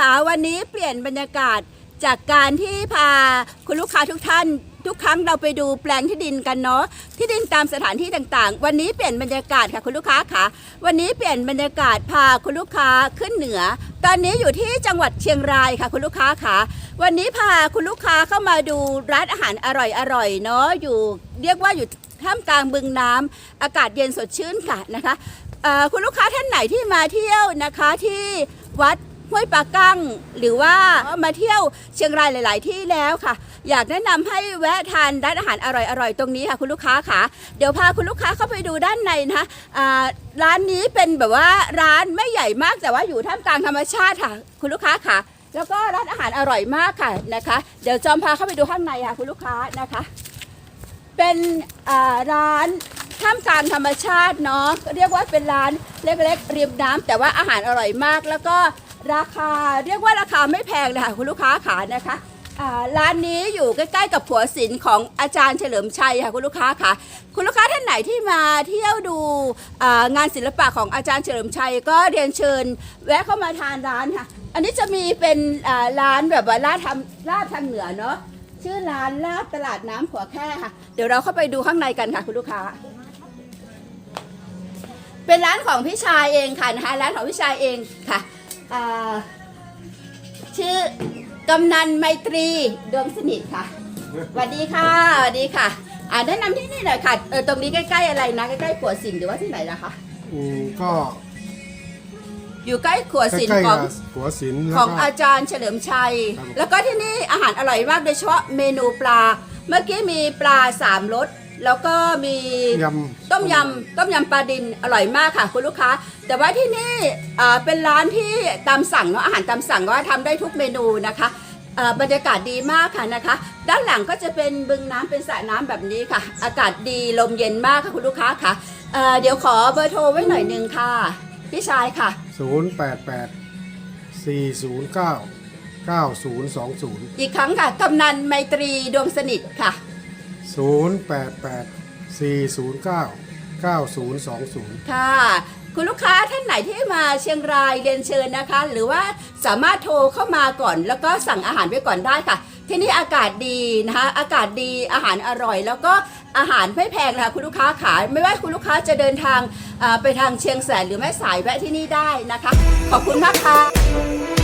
ทุกท่านทุกท่านค่ะวันนี้เปลี่ยนบรรยากาศจากการที่พาคุณลูกค้าทุกท่าน ทุกครั้งเราไปดูแปลงที่ดินกันเนาะที่ดินตามสถานที่ต่างๆ วันนี้เปลี่ยนบรรยากาศค่ะคุณลูกค้าค่ะวันนี้เปลี่ยนบรรยากาศพาคุณลูกค้าขึ้นเหนือ ตอนนี้อยู่ที่จังหวัดเชียงรายค่ะคุณลูกค้าค่ะวันนี้พาคุณลูกค้าเข้ามาดูร้านอาหารอร่อยๆเนาะอยู่เรียกว่าอยู่ท่ามกลางบึงน้ำอากาศเย็นสดชื่นค่ะนะคะคุณลูกค้าท่านไหนที่มาเที่ยวนะคะที่วัด ห้วยปลากั้ง หรือว่ามาเที่ยวเชียงรายหลาย ๆ ที่แล้วค่ะ อยากแนะนำให้แวะทานร้านอาหารอร่อย ๆ ตรงนี้ค่ะคุณลูกค้าค่ะ เดี๋ยวพาคุณลูกค้าเข้าไปดูด้านในนะคะร้านนี้เป็นแบบว่าร้านไม่ใหญ่มากแต่ว่าอยู่ท่ามกลางธรรมชาติค่ะ คุณลูกค้าค่ะ แล้วก็ร้านอาหารอร่อยมากค่ะนะคะ เดี๋ยวจอมพาเข้าไปดูข้างในค่ะคุณลูกค้านะคะ เป็นร้านท่ามกลางธรรมชาติเนาะเรียกว่าเป็นร้านเล็กๆริมน้ำแต่ว่าอาหารอร่อยมาก แล้วก็ ราคาเรียกว่าราคาไม่แพงเลยค่ะคุณลูกค้าขานะคะร้านนี้อยู่ใกล้ๆกับผัวศิลป์ของอาจารย์เฉลิมชัยค่ะคุณลูกค้าค่ะ คุณลูกค้าท่านไหนที่มาเที่ยวดูงานศิลปะของอาจารย์เฉลิมชัย ก็เรียนเชิญ แวะเข้ามาทานร้านค่ะ อันนี้จะมีเป็นร้านแบบว่าลาดทำลาดทางเหนือเนาะชื่อร้านลาดตลาดน้ำขัวแค่ค่ะ เดี๋ยวเราเข้าไปดูข้างในกันค่ะคุณลูกค้า เป็นร้านของพี่ชายเองค่ะนะคะร้านของพี่ชายเองค่ะ ชื่อกำนันไมตรีดวงสนิทค่ะสวัสดีค่ะสวัสดีค่ะ อ่าแนะนำที่นี่หน่อยค่ะเออตรงนี้ใกล้ๆอะไรนะใกล้ๆขัวสินหรือว่าที่ไหนนะคะ อืมก็อยู่ใกล้ขัวใกสินล้ขๆองกับหัวศิลป์แล้วของก็ อาจารย์เฉลิมชัย ครับผมแล้วก็ที่นี่อาหารอร่อยมากโดยเฉพาะเมนูปลา เมื่อกี้มีปลาสามรส แล้วก็มียต้มยำต้มยำปลาดินอร่อยมากค่ะ คุณลูกค้า แต่ว่าที่นี่อ่าเป็นร้านที่ตามสั่งเนาะอาหารตามสั่งก็ทำได้ทุกเมนูนะคะอ่าบรรยากาศดีมากค่ะนะคะ ด้านหลังก็จะเป็นบึงน้ำเป็นสระน้ำแบบนี้ค่ะ อากาศดีลมเย็นมากค่ะคุณลูกค้าค่ะเอ่อเดี๋ยวขอเบอร์โทรไว้หน่อยหนึงค่ะพี่ชายค่ะ ศูนย์แปดแปดสี่ศูนย์เก้าเก้าศูนย์สองศูนย์ อีกครั้งค่ะกำนันไมตรีดวงสนิทค่ะ ศูนย์แปดแปดสี่ศูนย์เก้าเก้าศูนย์สองศูนย์ค่ะ คุณลูกค้าท่านไหนที่มาเชียงรายเรียนเชิญนะคะ หรือว่าสามารถโทรเข้ามาก่อน แล้วก็สั่งอาหารไว้ก่อนได้ค่ะ ที่นี่อากาศดีนะคะ อากาศดีอาหารอร่อย แล้วก็อาหารไม่แพงนะคะคุณลูกค้าขาย ไม่ว่าคุณลูกค้าจะเดินทางไปทางเชียงแสนหรือแม่สายแวะที่นี่ได้นะคะ ขอบคุณมากค่ะ